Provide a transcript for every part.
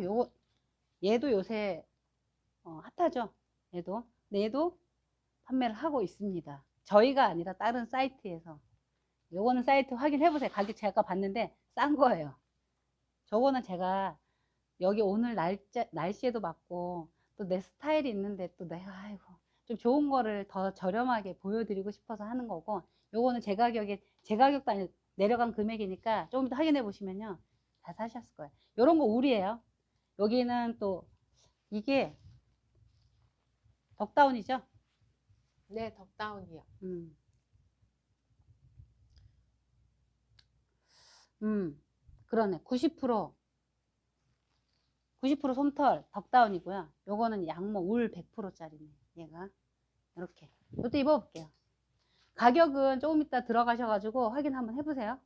어, 요거, 얘도 요새, 어, 핫하죠? 얘도. 얘도 판매를 하고 있습니다. 저희가 아니라 다른 사이트에서. 요거는 사이트 확인해 보세요. 가격 제가 봤는데 싼 거예요. 저거는 제가 여기 오늘 날짜, 날씨에도 맞고 또 내 스타일이 있는데 또 내가 아이고 좀 좋은 거를 더 저렴하게 보여드리고 싶어서 하는 거고 요거는 제 가격에 제 가격도 아니 내려간 금액이니까 조금 더 확인해 보시면요 다 사셨을 거예요. 요런 거 울이에요. 여기는 또 이게 덕다운이죠. 네, 덕다운이요. 음. 음, 그러네. 90% 90% 솜털 덕다운이고요. 요거는 양모 울 100%짜리네. 얘가 이렇게. 이것도 입어볼게요. 가격은 조금 이따 들어가셔가지고 확인 한번 해보세요.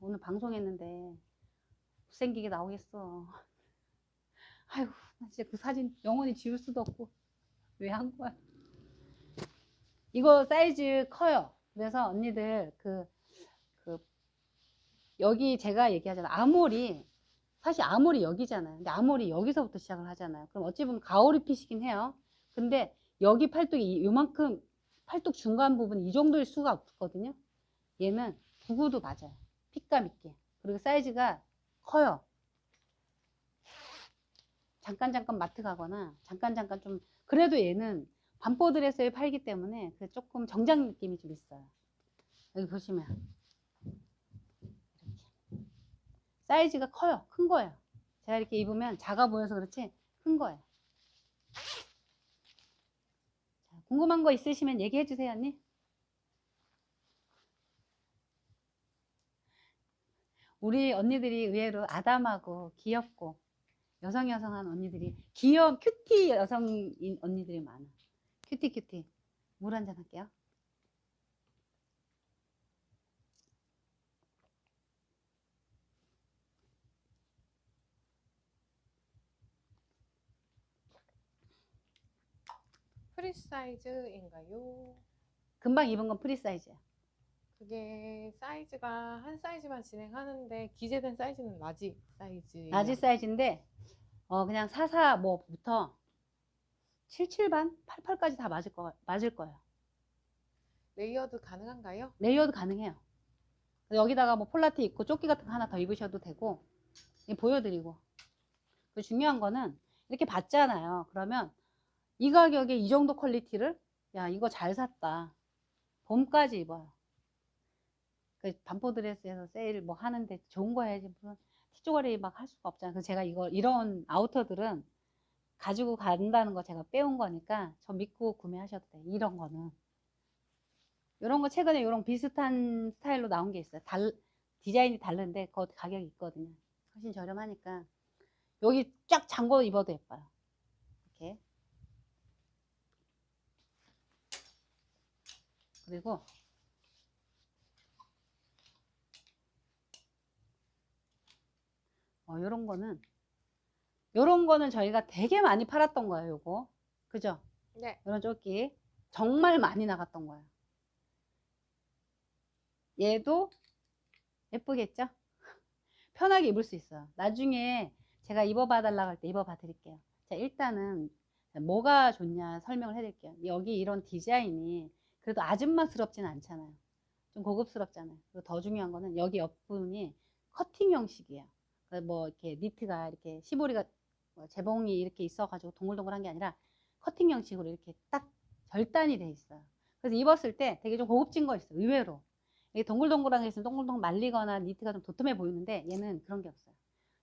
오늘 방송했는데 못생기게 나오겠어. 아이고, 나 진짜 그 사진 영원히 지울 수도 없고 왜 한 거야? 이거 사이즈 커요. 그래서 언니들 그, 그, 여기 제가 얘기하잖아요. 아모리, 사실 아모리 여기잖아요. 근데 아모리 여기서부터 시작을 하잖아요. 그럼 어찌 보면 가오리 핏이긴 해요. 근데 여기 팔뚝이 요만큼, 팔뚝 중간 부분 이 정도일 수가 없거든요. 얘는 구구도 맞아요. 핏감 있게. 그리고 사이즈가 커요. 잠깐 잠깐 마트 가거나 잠깐 잠깐 좀 그래도 얘는 반포 드레스에 팔기 때문에 그 조금 정장 느낌이 좀 있어요. 여기 보시면 이렇게 사이즈가 커요. 큰 거예요. 제가 이렇게 입으면 작아 보여서 그렇지 큰 거예요. 자, 궁금한 거 있으시면 얘기해 주세요, 언니. 우리 언니들이 의외로 아담하고 귀엽고 여성 여성한 언니들이 귀여운 큐티 여성인 언니들이 많아. 큐티 큐티. 물 한 잔 할게요. 프리 사이즈인가요? 금방 입은 건 프리 사이즈야. 그게 사이즈가 한 사이즈만 진행하는데 기재된 사이즈는 라지 사이즈. 라지 사이즈인데 어 그냥 44 뭐부터 77 반, 88까지 다 맞을 거 맞을 거예요. 레이어드 가능한가요? 레이어드 가능해요. 여기다가 뭐 폴라티 입고 조끼 같은 거 하나 더 입으셔도 되고 보여드리고 그리고 중요한 거는 이렇게 봤잖아요. 그러면 이 가격에 이 정도 퀄리티를 야 이거 잘 샀다. 봄까지 입어요. 그 반포 드레스에서 세일 뭐 하는데 좋은 거 해야지 무슨 티조가리 막 할 수가 없잖아요. 그래서 제가 이거 이런 아우터들은 가지고 간다는 거 제가 빼온 거니까 저 믿고 구매하셔도 돼요. 이런 거는. 이런 거 최근에 이런 비슷한 스타일로 나온 게 있어요. 달, 디자인이 다른데 그거 가격이 있거든요. 훨씬 저렴하니까 여기 쫙 잠궈 입어도 예뻐요. 이렇게. 그리고 어, 요런 거는 요런 거는 저희가 되게 많이 팔았던 거예요, 요거. 그죠? 네. 이런 조끼 정말 많이 나갔던 거예요. 얘도 예쁘겠죠? 편하게 입을 수 있어요. 나중에 제가 입어봐 달라고 할 때 입어봐 드릴게요. 자, 일단은 뭐가 좋냐 설명을 해드릴게요. 여기 이런 디자인이 그래도 아줌마스럽진 않잖아요. 좀 고급스럽잖아요. 그리고 더 중요한 거는 여기 옆부분이 커팅 형식이에요. 그러니까 뭐 이렇게 니트가 이렇게 시보리가 뭐 재봉이 이렇게 있어가지고 동글동글한 게 아니라 커팅 형식으로 이렇게 딱 절단이 돼 있어요. 그래서 입었을 때 되게 좀 고급진 거 있어요. 의외로. 이게 동글동글한 게 있으면 동글동글 말리거나 니트가 좀 도톰해 보이는데 얘는 그런 게 없어요.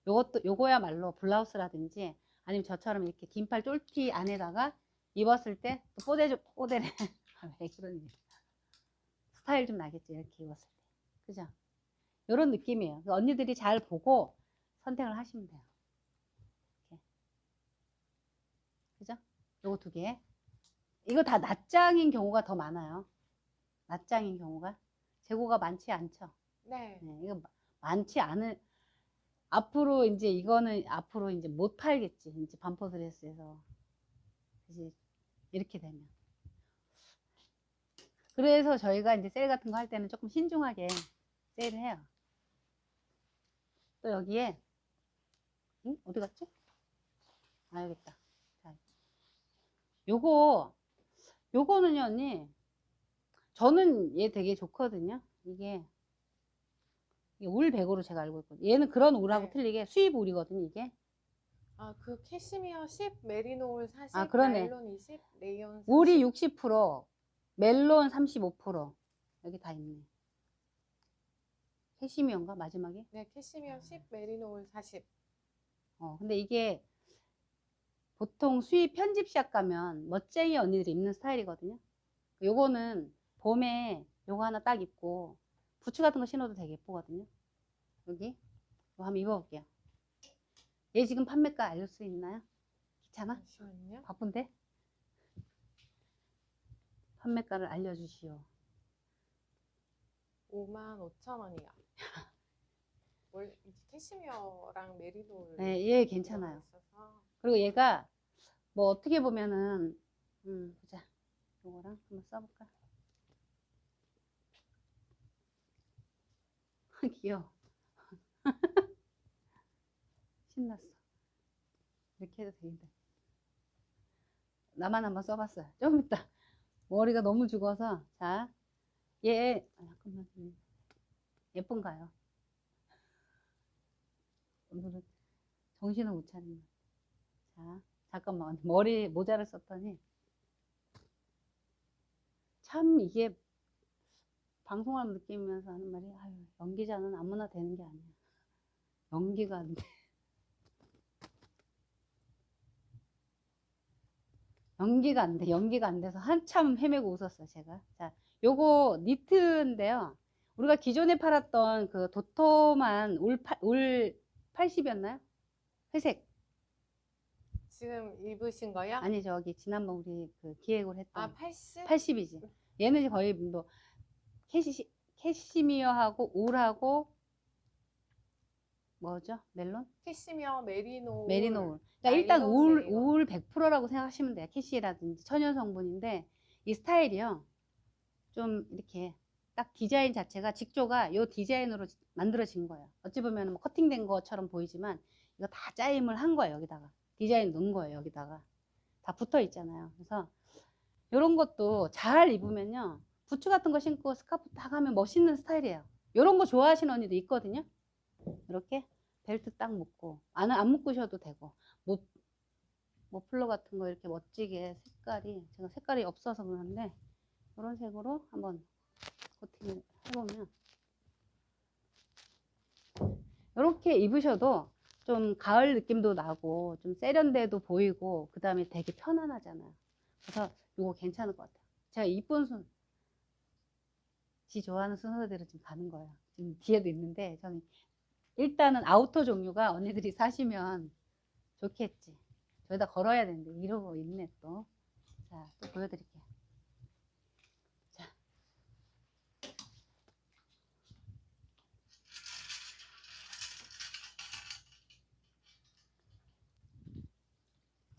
요것도, 요거야말로 블라우스라든지 아니면 저처럼 이렇게 긴팔 쫄티 안에다가 입었을 때 또 뽀대. 아, 왜 그러니. 스타일 좀 나겠지. 이렇게 입었을 때. 그죠? 요런 느낌이에요. 그 언니들이 잘 보고 선택을 하시면 돼요. 이렇게. 그죠? 요거 두 개. 이거 다 낱장인 경우가 더 많아요. 낱장인 경우가. 재고가 많지 않죠. 네. 네, 이거 마- 많지 않은 앞으로 이제 이거는 앞으로 이제 못 팔겠지. 이제 반포 드레스에서 이제 이렇게 되면. 그래서 저희가 이제 세일 같은 거 할 때는 조금 신중하게 세일을 해요. 또 여기에 응? 어디 갔지? 아, 여기 있다. 자, 요거, 요거는요, 언니. 저는 얘 되게 좋거든요. 이게, 이게 울 100으로 제가 알고 있거든요. 얘는 그런 울하고 네. 틀리게 수입 울이거든요, 이게. 아, 그 캐시미어 10, 메리노 울 40, 아, 그러네. 나일론 20, 레이온 30. 울이 60%, 멜론 35%. 여기 다 있네. 캐시미어인가, 마지막에? 네, 캐시미어 10, 메리노 울 40. 어, 근데 이게 보통 수입 편집샵 가면 멋쟁이 언니들이 입는 스타일이거든요. 요거는 봄에 요거 하나 딱 입고 부츠 같은 거 신어도 되게 예쁘거든요. 여기 이거 한번 입어볼게요. 얘 지금 판매가 알릴 수 있나요? 귀찮아? 잠시만요. 바쁜데? 판매가를 알려주시오. 5만 5천 원이요. 원래 이제 캐시미어랑 메리노울 네, 얘 괜찮아요. 있어서. 그리고 얘가 뭐 어떻게 보면은 음 보자. 요거랑 한번 써볼까? 귀여워. 신났어. 이렇게 해도 되겠다 나만 한번 써봤어요. 좀 이따. 머리가 너무 죽어서. 자 얘 아, 잠깐만. 음. 예쁜가요 오늘은 정신을 못 차리네 자, 잠깐만. 머리 모자를 썼더니 참 이게 방송하는 느끼면서 하는 말이 아유, 연기자는 아무나 되는 게 아니야. 연기가 안 돼. 연기가 안 돼. 연기가 안 돼서 한참 헤매고 웃었어요, 제가. 자, 요거 니트인데요. 우리가 기존에 팔았던 그 도톰한 울, 팔- 울 80이었나요? 회색. 지금 입으신 거요? 아니 저기 지난번 우리 그 기획을 했던 아, 80? 80이지. 얘는 거의 뭐 캐시 캐시미어하고 울하고 뭐죠? 멜론? 캐시미어 메리노울 메리노 울. 그러니까 일단 울. 울 100%라고 생각하시면 돼요. 캐시라든지 천연 성분인데 이 스타일이요. 좀 이렇게 딱 디자인 자체가 직조가 요 디자인으로 지- 만들어진 거예요. 어찌 보면 뭐 커팅된 것처럼 보이지만 이거 다 짜임을 한 거예요. 여기다가 디자인 넣은 거예요. 여기다가 다 붙어 있잖아요. 그래서 이런 것도 잘 입으면요. 부츠 같은 거 신고 스카프 딱 하면 멋있는 스타일이에요. 이런 거 좋아하시는 언니도 있거든요. 이렇게 벨트 딱 묶고 안, 안 묶으셔도 되고 모, 머플러 같은 거 이렇게 멋지게 색깔이 제가 색깔이 없어서 그런데 이런 색으로 한번 코팅을 해보면 이렇게 입으셔도 좀 가을 느낌도 나고 좀 세련돼도 보이고 그 다음에 되게 편안하잖아요. 그래서 이거 괜찮을 것 같아요. 제가 이쁜 순, 지 좋아하는 순서대로 지금 가는 거예요. 지금 뒤에도 있는데 저는 일단은 아우터 종류가 언니들이 사시면 좋겠지. 저기다 걸어야 되는데 이러고 있네 또. 자, 또 보여드릴게요. 자.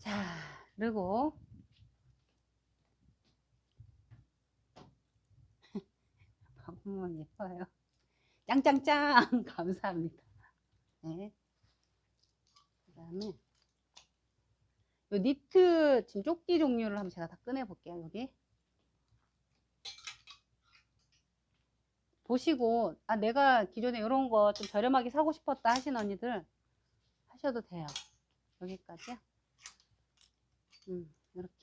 자, 그리고 바꾸면 예뻐요. 짱짱짱 감사합니다. 네. 그다음에 요 니트 지금 조끼 종류를 한번 제가 다 꺼내 볼게요. 여기 보시고 아 내가 기존에 이런 거 좀 저렴하게 사고 싶었다 하신 언니들 하셔도 돼요. 여기까지요. 음, 이렇게.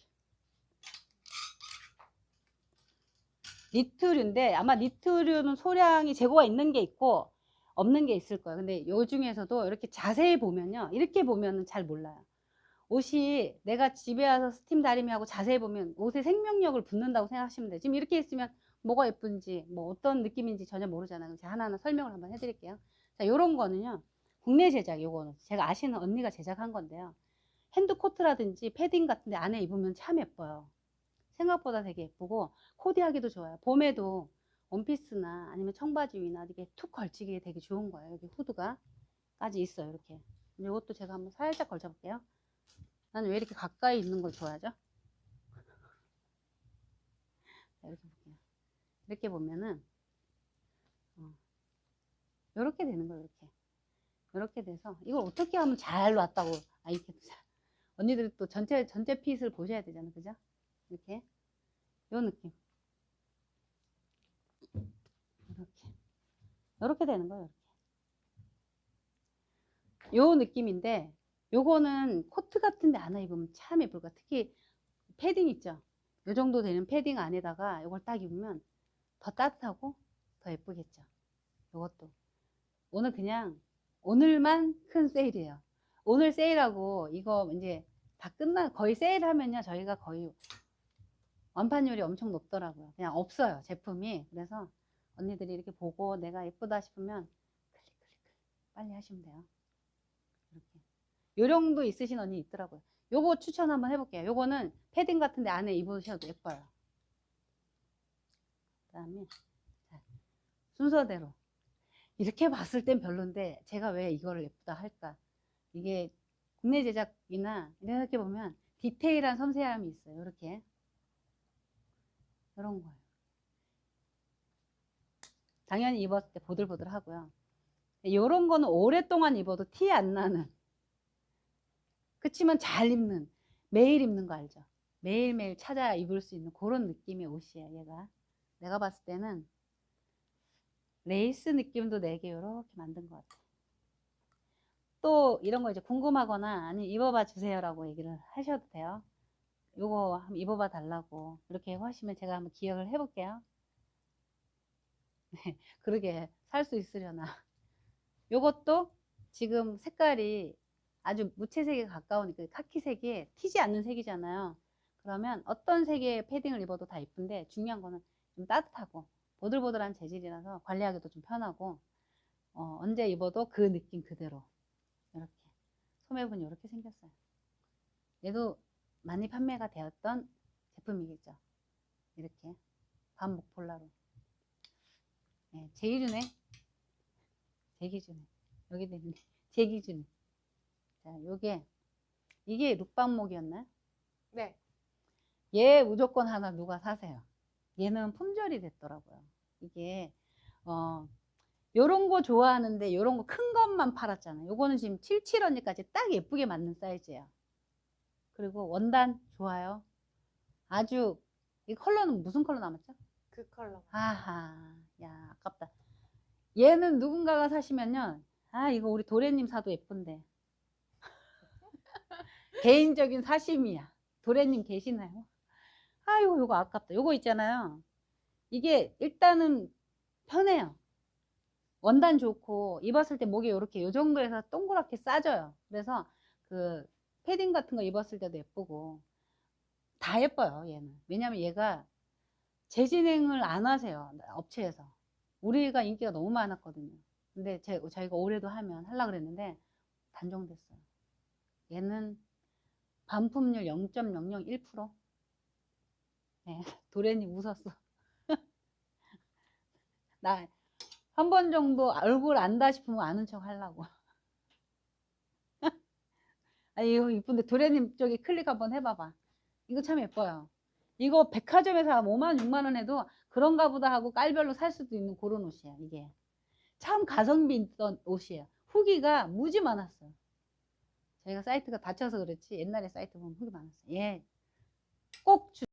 니트류인데 아마 니트류는 소량이 재고가 있는 게 있고 없는 게 있을 거예요. 근데 요 중에서도 이렇게 자세히 보면요. 이렇게 보면은 잘 몰라요. 옷이 내가 집에 와서 스팀 다리미 하고 자세히 보면 옷에 생명력을 붓는다고 생각하시면 돼요. 지금 이렇게 있으면 뭐가 예쁜지 뭐 어떤 느낌인지 전혀 모르잖아요. 제가 하나하나 설명을 한번 해드릴게요. 자, 요런 거는요. 국내 제작 요거는 제가 아시는 언니가 제작한 건데요. 핸드 코트라든지 패딩 같은데 안에 입으면 참 예뻐요. 생각보다 되게 예쁘고 코디하기도 좋아요. 봄에도 원피스나 아니면 청바지 위나 이렇게 툭 걸치기 되게 좋은 거예요. 여기 후드가까지 있어요. 이렇게. 이것도 제가 한번 살짝 걸쳐볼게요. 나는 왜 이렇게 가까이 있는 걸 좋아하죠? 자, 이렇게 볼게요. 이렇게 보면은 어, 이렇게 되는 거예요. 이렇게. 이렇게 돼서 이걸 어떻게 하면 잘 놨다고 아 이렇게 잘. 언니들이 또 전체 전체 핏을 보셔야 되잖아. 그죠? 이렇게. 요 느낌. 이렇게. 이렇게 되는 거예요 이렇게. 요 느낌인데 요거는 코트 같은데 안에 입으면 참 예쁠 거야 특히 패딩 있죠? 요 정도 되는 패딩 안에다가 요걸 딱 입으면 더 따뜻하고 더 예쁘겠죠? 요것도. 오늘 그냥 오늘만 큰 세일이에요. 오늘 세일하고 이거 이제 다 끝나 거의 세일하면요 저희가 거의 완판율이 엄청 높더라고요. 그냥 없어요 제품이. 그래서 언니들이 이렇게 보고 내가 예쁘다 싶으면 클릭 클릭 클릭 빨리 하시면 돼요. 이렇게 요령도 있으신 언니 있더라고요. 요거 추천 한번 해볼게요. 요거는 패딩 같은데 안에 입으셔도 예뻐요. 그다음에 자, 순서대로 이렇게 봤을 땐 별론데 제가 왜 이거를 예쁘다 할까? 이게 국내 제작이나 이렇게 보면 디테일한 섬세함이 있어요. 이렇게 이런 거예요. 당연히 입었을 때 보들보들 하고요. 이런 거는 오랫동안 입어도 티 안 나는 그치만 잘 입는 매일 입는 거 알죠? 매일매일 찾아 입을 수 있는 그런 느낌의 옷이에요. 얘가 내가 봤을 때는 레이스 느낌도 내게 이렇게 만든 것 같아요. 또 이런 거 이제 궁금하거나 아니 입어봐 주세요라고 얘기를 하셔도 돼요. 요거 한번 입어봐 달라고 이렇게 하시면 제가 한번 기억을 해볼게요. 네, 그러게 살 수 있으려나. 요것도 지금 색깔이 아주 무채색에 가까우니까 카키색이 튀지 않는 색이잖아요. 그러면 어떤 색의 패딩을 입어도 다 이쁜데 중요한 거는 좀 따뜻하고 보들보들한 재질이라서 관리하기도 좀 편하고 어, 언제 입어도 그 느낌 그대로 소매분이 이렇게 생겼어요. 얘도 많이 판매가 되었던 제품이겠죠. 이렇게 반목 폴라로. 네, 제 기준에 제 기준에 여기 되는데 제 기준에 자 요게 이게 룩방목이었나요? 네. 얘 무조건 하나 누가 사세요. 얘는 품절이 됐더라고요. 이게 어 요런 거 좋아하는데 요런 거 큰 것만 팔았잖아요. 요거는 지금 77 언니까지 딱 예쁘게 맞는 사이즈예요. 그리고 원단 좋아요. 아주 이 컬러는 무슨 컬러 남았죠? 그 컬러. 아하, 야 아깝다. 얘는 누군가가 사시면요, 아 이거 우리 도래님 사도 예쁜데. 개인적인 사심이야. 도래님 계시나요? 아유, 요거 아깝다. 요거 있잖아요. 이게 일단은 편해요. 원단 좋고 입었을 때 목에 이렇게 요 정도에서 동그랗게 싸져요. 그래서 그 패딩 같은 거 입었을 때도 예쁘고 다 예뻐요. 얘는. 왜냐면 얘가 재진행을 안 하세요. 업체에서. 우리가 인기가 너무 많았거든요. 근데 제, 저희가 올해도 하면 하려고 그랬는데 단종됐어요. 얘는 반품률 0.001%. 네, 도련님 웃었어. 나 한 번 정도 얼굴 안다 싶으면 아는 척 하려고. 아, 이거 이쁜데 도련님 저기 클릭 한번 해봐봐. 이거 참 예뻐요. 이거 백화점에서 5만 6만 원 해도 그런가 보다 하고 깔별로 살 수도 있는 그런 옷이야 이게. 참 가성비 있던 옷이에요. 후기가 무지 많았어요. 저희가 사이트가 닫혀서 그렇지 옛날에 사이트 보면 후기 많았어요. 예, 꼭 주.